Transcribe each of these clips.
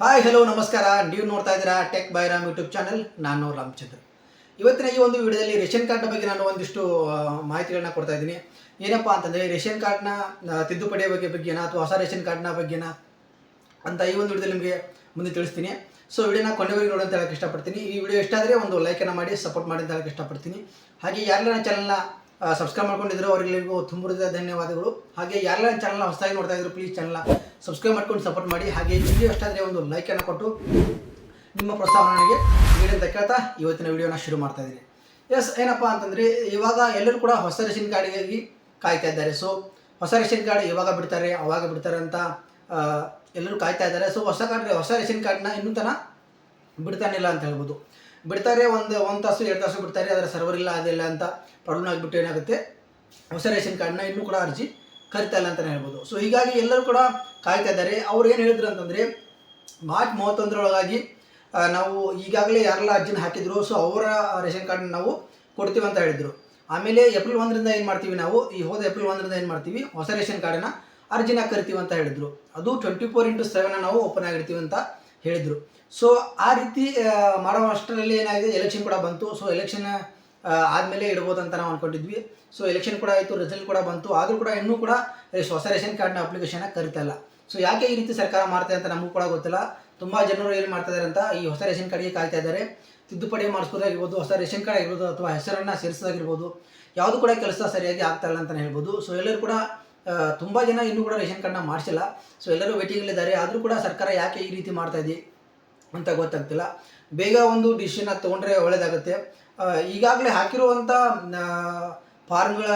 Hi hello ನಮಸ್ಕಾರ. ನೀವು ನೋಡ್ತಾ ಇದ್ದೀರಾ ಟೆಕ್ ಬೈರಾಮ್ ಯೂಟ್ಯೂಬ್ ಚಾನಲ್ ನಾನು ರಾಮಚಂದ್ರ. ಇವತ್ತಿನ ಈ ಒಂದು ವಿಡಿಯೋದಲ್ಲಿ ರೇಷನ್ ಕಾರ್ಡ್ನ ಬಗ್ಗೆ ನಾನು ಒಂದಿಷ್ಟು ಮಾಹಿತಿಗಳನ್ನ ಕೊಡ್ತಾ ಇದ್ದೀನಿ. ಏನಪ್ಪ ಅಂತಂದರೆ, ರೇಷನ್ ಕಾರ್ಡ್ನ ತಿದ್ದುಪಡಿಯ ಬಗ್ಗೆ ಬಗ್ಗೆನಾ ಅಥವಾ ಹೊಸ ರೇಷನ್ ಕಾರ್ಡ್ನ ಬಗ್ಗೆನಾ ಅಂತ ಈ ಒಂದು ವಿಡಿಯೋದಲ್ಲಿ ನಿಮಗೆ ಮುಂದೆ ತಿಳಿಸ್ತೀನಿ. ಸೊ ವಿಡಿಯೋನ ಕೊನೆವರೆಗೆ ನೋಡಿ ಅಂತ ಹೇಳಕ್ಕೆ ಇಷ್ಟಪಡ್ತೀನಿ. ಈ ವಿಡಿಯೋ ಇಷ್ಟ ಆದರೆ ಒಂದು ಲೈಕನ್ನು ಮಾಡಿ ಸಪೋರ್ಟ್ ಮಾಡಿ ಅಂತ ಹೇಳಕ್ಕೆ ಇಷ್ಟಪಡ್ತೀನಿ. ಹಾಗೆ ಯಾರೆಲ್ಲ ಚಾನಲ್ನ ಸಬ್ಸ್ಕ್ರೈಬ್ ಮಾಡ್ಕೊಂಡಿದ್ರು ಅವರಿಗೆಲ್ಲರಿಗೂ ತುಂಬ ಹೃದಯ ಧನ್ಯವಾದಗಳು. ಹಾಗೆ ಯಾರೆಲ್ಲ ಚಾನಲ್ನ ಹೊಸದಾಗಿ ನೋಡ್ತಾ ಇದ್ರು ಪ್ಲೀಸ್ ಚಾನಲ್ನ ಸಬ್ಸ್ಕ್ರೈಬ್ ಮಾಡ್ಕೊಂಡು ಸಪೋರ್ಟ್ ಮಾಡಿ. ಹಾಗೆ ವಿಡಿಯೋ ಆದರೆ ಒಂದು ಲೈಕನ್ನು ಕೊಟ್ಟು ನಿಮ್ಮ ಪ್ರೋತ್ಸಾಹನಿಗೆ ನನಗೆ ಅಂತ ಕೇಳ್ತಾ ಇವತ್ತಿನ ವಿಡಿಯೋನ ಶುರು ಮಾಡ್ತಾ ಇದ್ದೀನಿ. ಎಸ್ ಏನಪ್ಪ ಅಂತಂದರೆ ಇವಾಗ ಎಲ್ಲರೂ ಕೂಡ ಹೊಸ ರೇಷನ್ ಕಾರ್ಡಿಗಾಗಿ ಕಾಯ್ತಾ ಇದ್ದಾರೆ. ಸೊ ಹೊಸ ರೇಷನ್ ಕಾರ್ಡ್ ಇವಾಗ ಬಿಡ್ತಾರೆ, ಅವಾಗ ಬಿಡ್ತಾರೆ ಅಂತ ಎಲ್ಲರೂ ಕಾಯ್ತಾ ಇದ್ದಾರೆ. ಸೊ ಹೊಸ ಕಾರ್ಡ್ ಹೊಸ ರೇಷನ್ ಕಾರ್ಡ್ನ ಇನ್ನೂ ತನ ಬಿಡ್ತಾನಿಲ್ಲ ಅಂತ ಹೇಳ್ಬೋದು. ಬಿಡ್ತಾರೆ, ಒಂದು ಒಂದು ತಾಸು, ಎರಡು ತಾಸು ಬಿಡ್ತಾರೆ, ಅದರ ಸರ್ವರ್ ಇಲ್ಲ, ಅದಿಲ್ಲ ಅಂತ ಪ್ರಾಬ್ಲಮ್ ಆಗಿಬಿಟ್ಟು ಏನಾಗುತ್ತೆ? ಹೊಸ ರೇಷನ್ ಕಾರ್ಡ್ನ ಇನ್ನೂ ಕೂಡ ಅರ್ಜಿ ಕರಿತಾ ಇಲ್ಲ ಅಂತಲೇ ಹೇಳ್ಬೋದು. ಸೊ ಹೀಗಾಗಿ ಎಲ್ಲರೂ ಕೂಡ ಕಾಯ್ತಾ ಇದ್ದಾರೆ. ಅವ್ರು ಏನು ಹೇಳಿದ್ರು ಅಂತಂದರೆ, ಮಾರ್ಚ್ ಮೂವತ್ತೊಂದರೊಳಗಾಗಿ ನಾವು ಈಗಾಗಲೇ ಯಾರೆಲ್ಲ ಅರ್ಜಿನ ಹಾಕಿದ್ರು ಸೊ ಅವರ ರೇಷನ್ ಕಾರ್ಡ್ನ ನಾವು ಕೊಡ್ತೀವಿ ಅಂತ ಹೇಳಿದರು. ಆಮೇಲೆ ಏಪ್ರಿಲ್ ಒಂದರಿಂದ ಏನು ಮಾಡ್ತೀವಿ ನಾವು? ಈ ಹೋದ ಏಪ್ರಿಲ್ ಒಂದರಿಂದ ಏನು ಮಾಡ್ತೀವಿ? ಹೊಸ ರೇಷನ್ ಕಾರ್ಡನ್ನು ಅರ್ಜಿನ ಕರಿತೀವಿ ಅಂತ ಹೇಳಿದರು. ಅದು ಟ್ವೆಂಟಿ ಫೋರ್ ಇಂಟು ಸೆವೆನ್ ನಾವು ಓಪನ್ ಆಗಿರ್ತೀವಿ ಅಂತ ಹೇಳಿದರು. ಸೊ ಆ ರೀತಿ ಮಾಡೋ ಅಷ್ಟರಲ್ಲಿ ಏನಾಗಿದೆ ಎಲೆಕ್ಷನ್ ಕೂಡ ಬಂತು. ಸೊ ಎಲೆಕ್ಷನ್ ಆದಮೇಲೆ ಇಡ್ಬೋದು ಅಂತ ನಾವು ಅನ್ಕೊಂಡಿದ್ವಿ. ಸೊ ಎಲೆಕ್ಷನ್ ಕೂಡ ಆಯಿತು ರಿಸಲ್ಟ್ ಕೂಡ ಬಂತು. ಆದರೂ ಕೂಡ ಇನ್ನೂ ಕೂಡ ಹೊಸ ರೇಷನ್ ಕಾರ್ಡ್ನ ಅಪ್ಲಿಕೇಶನ್ ಕರಿತಾ ಇಲ್ಲ. ಸೊ ಯಾಕೆ ಈ ರೀತಿ ಸರ್ಕಾರ ಮಾಡ್ತಾ ಅಂತ ನಮಗೂ ಕೂಡ ಗೊತ್ತಿಲ್ಲ. ತುಂಬ ಜನರು ಏನು ಮಾಡ್ತಾ ಇದ್ದಾರೆ ಅಂತ ಈ ಹೊಸ ರೇಷನ್ ಕಾರ್ಡ್ಗೆ ಕಾಯ್ತಾ ಇದ್ದಾರೆ. ತಿದ್ದುಪಡಿ ಮಾಡಿಸ್ಕೋದಾಗಿರ್ಬೋದು ಹೊಸ ರೇಷನ್ ಕಾರ್ಡ್ ಆಗಿರ್ಬೋದು ಅಥವಾ ಹೆಸರನ್ನು ಸೇರಿಸೋದಾಗಿರ್ಬೋದು. ಯಾವುದು ಕೂಡ ಕೆಲಸ ಸರಿಯಾಗಿ ಆಗ್ತಾ ಇಲ್ಲ ಅಂತಲೇ ಹೇಳ್ಬೋದು. ಸೊ ಎಲ್ಲರೂ ಕೂಡ ತುಂಬ ಜನ ಇನ್ನೂ ಕೂಡ ರೇಷನ್ ಕಾರ್ಡ್ನ ಮಾಡಿಸಿಲ್ಲ. ಸೊ ಎಲ್ಲರೂ ವೇಟಿಂಗಲ್ಲಿದ್ದಾರೆ ಆದರೂ ಕೂಡ ಸರ್ಕಾರ ಯಾಕೆ ಈ ರೀತಿ ಮಾಡ್ತಾ ಇದೆ ಅಂತ ಗೊತ್ತಾಗ್ತಿಲ್ಲ. ಬೇಗ ಒಂದು ಡಿಸಿಷನ್ ತೊಗೊಂಡ್ರೆ ಒಳ್ಳೆಯದಾಗುತ್ತೆ ಈಗಾಗಲೇ ಹಾಕಿರುವಂಥ ಫಾರ್ಮ್ಗಳ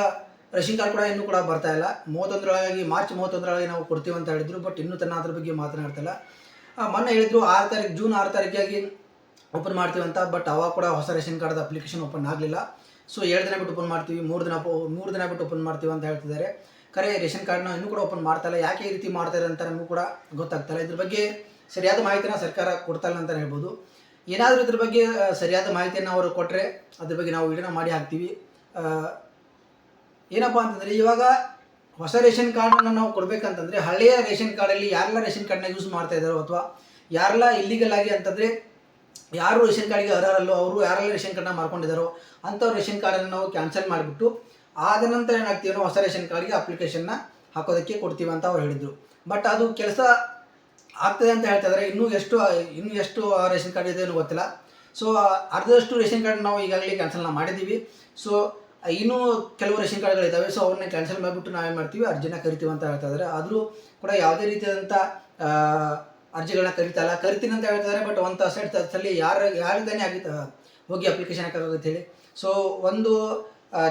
ರೇಷನ್ ಕಾರ್ಡ್ ಕೂಡ ಇನ್ನೂ ಕೂಡ ಬರ್ತಾ ಇಲ್ಲ. ಮೂವತ್ತೊಂದರೊಳಗಾಗಿ, ಮಾರ್ಚ್ ಮೂವತ್ತೊಂದರೊಳಗೆ ನಾವು ಕೊಡ್ತೀವಿ ಅಂತ ಹೇಳಿದ್ರು, ಬಟ್ ಇನ್ನೂ ತನ್ನ ಅದ್ರ ಬಗ್ಗೆ ಮಾತನಾಡ್ತಿಲ್ಲ ಮೊನ್ನೆ ಹೇಳಿದ್ರು ಆರು ತಾರೀಕು ಜೂನ್ ಆರು ತಾರೀಕಿಗೆ ಓಪನ್ ಮಾಡ್ತೀವಿ ಅಂತ, ಬಟ್ ಅವಾಗ ಕೂಡ ಹೊಸ ರೇಷನ್ ಕಾರ್ಡ್ ಅಪ್ಲಿಕೇಶನ್ ಓಪನ್ ಆಗಲಿಲ್ಲ. ಸೊ ಎರಡು ದಿನ ಬಿಟ್ಟು ಓಪನ್ ಮಾಡ್ತೀವಿ, ಮೂರು ದಿನ ಮೂರು ದಿನ ಬಿಟ್ಟು ಓಪನ್ ಮಾಡ್ತೀವಿ ಅಂತ ಹೇಳ್ತಿದ್ದಾರೆ. ಕರೆ ರೇಷನ್ ಕಾರ್ಡ್ನ ಇನ್ನೂ ಕೂಡ ಓಪನ್ ಮಾಡ್ತಾ ಇಲ್ಲ. ಯಾಕೆ ಈ ರೀತಿ ಮಾಡ್ತಾರೆ ಅಂತ ನಮಗೂ ಕೂಡ ಗೊತ್ತಾಗ್ತಾಯಿಲ್ಲ ಇದ್ರ ಬಗ್ಗೆ ಸರಿಯಾದ ಮಾಹಿತಿನ ಸರ್ಕಾರ ಕೊಡ್ತಾ ಇಲ್ಲ ಅಂತ ಹೇಳ್ಬೋದು. ಏನಾದರೂ ಇದ್ರ ಬಗ್ಗೆ ಸರಿಯಾದ ಮಾಹಿತಿಯನ್ನು ಅವರು ಕೊಟ್ಟರೆ ಅದ್ರ ಬಗ್ಗೆ ನಾವು ವಿಡಿಯೋನ ಮಾಡಿ ಹಾಕ್ತೀವಿ. ಏನಪ್ಪ ಅಂತಂದರೆ ಇವಾಗ ಹೊಸ ರೇಷನ್ ಕಾರ್ಡನ್ನು ನಾವು ಕೊಡಬೇಕಂತಂದರೆ ಹಳೆಯ ರೇಷನ್ ಕಾರ್ಡಲ್ಲಿ ಯಾರೆಲ್ಲ ರೇಷನ್ ಕಾರ್ಡ್ನ ಯೂಸ್ ಮಾಡ್ತಾ ಇದ್ದಾರೋ ಅಥವಾ ಯಾರೆಲ್ಲ ಇಲ್ಲಿಗಲ್ ಆಗಿ ಅಂತಂದರೆ ಯಾರು ರೇಷನ್ ಕಾರ್ಡಿಗೆ ಅರ್ಹರಲ್ಲೋ, ಅವರು ಯಾರೆಲ್ಲ ರೇಷನ್ ಕಾರ್ಡನ್ನ ಮಾಡ್ಕೊಂಡಿದ್ದಾರೋ ಅಂಥವ್ರು ರೇಷನ್ ಕಾರ್ಡನ್ನು ನಾವು ಕ್ಯಾನ್ಸಲ್ ಮಾಡಿಬಿಟ್ಟು ಆದ ನಂತರ ಏನಾಗ್ತೀವಿ ಹೊಸ ರೇಷನ್ ಕಾರ್ಡ್ಗೆ ಅಪ್ಲಿಕೇಶನ್ನ ಹಾಕೋದಕ್ಕೆ ಕೊಡ್ತೀವಿ ಅಂತ ಅವ್ರು ಹೇಳಿದರು. ಬಟ್ ಅದು ಕೆಲಸ ಆಗ್ತದೆ ಅಂತ ಹೇಳ್ತಾ ಇದ್ದಾರೆ ಇನ್ನೂ ಎಷ್ಟು ಇನ್ನೂ ಎಷ್ಟು ರೇಷನ್ ಕಾರ್ಡ್ ಇದೆ ಅನ್ನೋ ಗೊತ್ತಿಲ್ಲ. ಸೊ ಅರ್ಧದಷ್ಟು ರೇಷನ್ ಕಾರ್ಡ್ ನಾವು ಈಗಾಗಲೇ ಕ್ಯಾನ್ಸಲ್ನ ಮಾಡಿದ್ದೀವಿ. ಸೊ ಇನ್ನೂ ಕೆಲವು ರೇಷನ್ ಕಾರ್ಡ್ಗಳಿದ್ದಾವೆ ಸೊ ಅವನ್ನ ಕ್ಯಾನ್ಸಲ್ ಮಾಡಿಬಿಟ್ಟು ನಾವೇನು ಮಾಡ್ತೀವಿ? ಅರ್ಜಿನ ಕರಿತೀವಿ ಅಂತ ಹೇಳ್ತಾ ಇದ್ದಾರೆ ಆದರೂ ಕೂಡ ಯಾವುದೇ ರೀತಿಯಾದಂಥ ಅರ್ಜಿಗಳನ್ನ ಕರಿತಲ್ಲ ಕರಿತೀನಿ ಅಂತ ಹೇಳ್ತಾರೆ ಬಟ್ ಒಂದು ಎರಡು ತಾಸಲ್ಲಿ ಯಾರು, ಯಾರಿದ್ದಾನೆ ಆಗಿ ಹೋಗಿ ಅಪ್ಲಿಕೇಶನ್ ಹಾಕೋಗುತ್ತೆ ಹೇಳಿ. ಸೊ ಒಂದು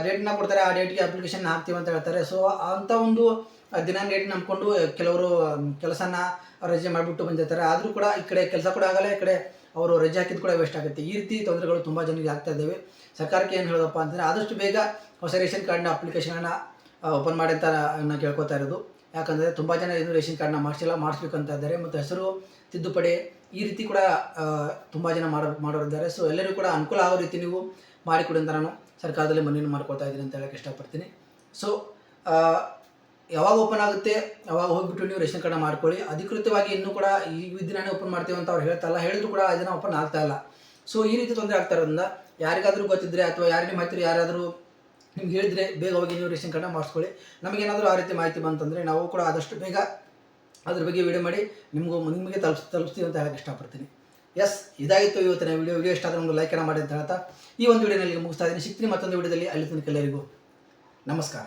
ಡೇಟ್ನ ಕೊಡ್ತಾರೆ, ಆ ಡೇಟ್ಗೆ ಅಪ್ಲಿಕೇಶನ್ ಹಾಕ್ತೀವಿ ಅಂತ ಹೇಳ್ತಾರೆ. ಸೊ ಅಂಥ ಒಂದು ದಿನ ಡೇಟ್ ನಂಬ್ಕೊಂಡು ಕೆಲವರು ಕೆಲಸನ ರಜೆ ಮಾಡಿಬಿಟ್ಟು ಬಂದಿರ್ತಾರೆ. ಆದರೂ ಕೂಡ ಈ ಕಡೆ ಕೆಲಸ ಕೂಡ ಆಗಲ್ಲ, ಈ ಕಡೆ ಅವರು ರಜೆ ಹಾಕಿದ್ದು ಕೂಡ ವೇಸ್ಟ್ ಆಗುತ್ತೆ. ಈ ರೀತಿ ತೊಂದರೆಗಳು ತುಂಬ ಜನರಿಗೆ ಆಗ್ತಾ ಇದ್ದಾವೆ. ಸರ್ಕಾರಕ್ಕೆ ಏನು ಹೇಳೋದಪ್ಪ ಅಂತಂದರೆ ಆದಷ್ಟು ಬೇಗ ಹೊಸ ರೇಷನ್ ಕಾರ್ಡ್ನ ಅಪ್ಲಿಕೇಶನನ್ನು ಓಪನ್ ಮಾಡಿ ಅಂತ ನಾನು ಕೇಳ್ಕೊತಾ ಇರೋದು. ಯಾಕಂದರೆ ತುಂಬ ಜನ ಏನು ರೇಷನ್ ಕಾರ್ಡ್ನ ಮಾಡಿಸಿಲ್ಲ ಅಂತ ಇದ್ದಾರೆ. ಮತ್ತು ಹೆಸರು, ತಿದ್ದುಪಡಿ ಈ ರೀತಿ ಕೂಡ ತುಂಬ ಜನ ಮಾಡೋ, ಮಾಡೋರಿದ್ದಾರೆ. ಸೊ ಎಲ್ಲರಿಗೂ ಕೂಡ ಅನುಕೂಲ ಆಗೋ ರೀತಿ ನೀವು ಮಾಡಿಕೊಡಿ ಅಂತ ನಾನು ಸರ್ಕಾರದಲ್ಲಿ ಮನವಿ ಮಾಡ್ಕೊಳ್ತಾ ಇದ್ದೀನಿ ಅಂತ ಹೇಳಕ್ಕೆ ಇಷ್ಟಪಡ್ತೀನಿ. ಸೊ ಯಾವಾಗ ಓಪನ್ ಆಗುತ್ತೆ, ಯಾವಾಗ ಹೋಗ್ಬಿಟ್ಟು ನೀವು ರೇಷನ್ ಕಾರ್ಡ್ ಮಾಡ್ಕೊಳ್ಳಿ. ಅಧಿಕೃತವಾಗಿ ಇನ್ನೂ ಕೂಡ ಈ ದಿನಾನೇ ಓಪನ್ ಮಾಡ್ತೀವಿ ಅಂತ ಅವ್ರು ಹೇಳ್ತಾ ಇಲ್ಲ. ಹೇಳಿದ್ರು ಕೂಡ ಆ ಓಪನ್ ಆಗ್ತಾ ಇಲ್ಲ. ಸೊ ಈ ರೀತಿ ತೊಂದರೆ ಆಗ್ತಾ ಇರೋದ್ರಿಂದ ಯಾರಿಗಾದರೂ ಗೊತ್ತಿದ್ರೆ ಅಥವಾ ಯಾರಿಗೆ ಮಾಹಿತಿ ಯಾರಾದರೂ ನಿಮ್ಗೆ ಹೇಳಿದ್ರೆ ಬೇಗ ಹೋಗಿ ನೀವು ರೇಷನ್ ಕಾರ್ಡ್ ಮಾಡಿಸ್ಕೊಳ್ಳಿ. ನಮಗೇನಾದರೂ ಆ ರೀತಿ ಮಾಹಿತಿ ಬಂತಂದರೆ ನಾವು ಕೂಡ ಆದಷ್ಟು ಬೇಗ ಅದ್ರ ಬಗ್ಗೆ ವಿಡಿಯೋ ಮಾಡಿ ನಿಮಗೂ, ನಿಮಗೆ ತಲುಪಿಸ್, ತಲುಪಿಸ್ತೀವಿ ಅಂತ ಹೇಳಕ್ಕೆ ಇಷ್ಟಪಡ್ತೀನಿ. ಎಸ್ ಇದಾಯಿತು ಇವತ್ತಿನ ವಿಡಿಯೋ ವಿಡಿಯೋ ಇಷ್ಟ ಆದರೆ ಒಂದು ಲೈಕನ್ನು ಮಾಡಿ ಅಂತ ಹೇಳ್ತಾ ಈ ಒಂದು ವಿಡಿಯೋನಲ್ಲಿ ಮುಗಿಸ್ತಾ ಇದ್ದೀನಿ. ಸಿಗ್ತೀನಿ ಮತ್ತೊಂದು ವಿಡಿಯೋದಲ್ಲಿ ಅಲ್ಲಿ ತನಕ ಎಲ್ಲರಿಗೂ ನಮಸ್ಕಾರ.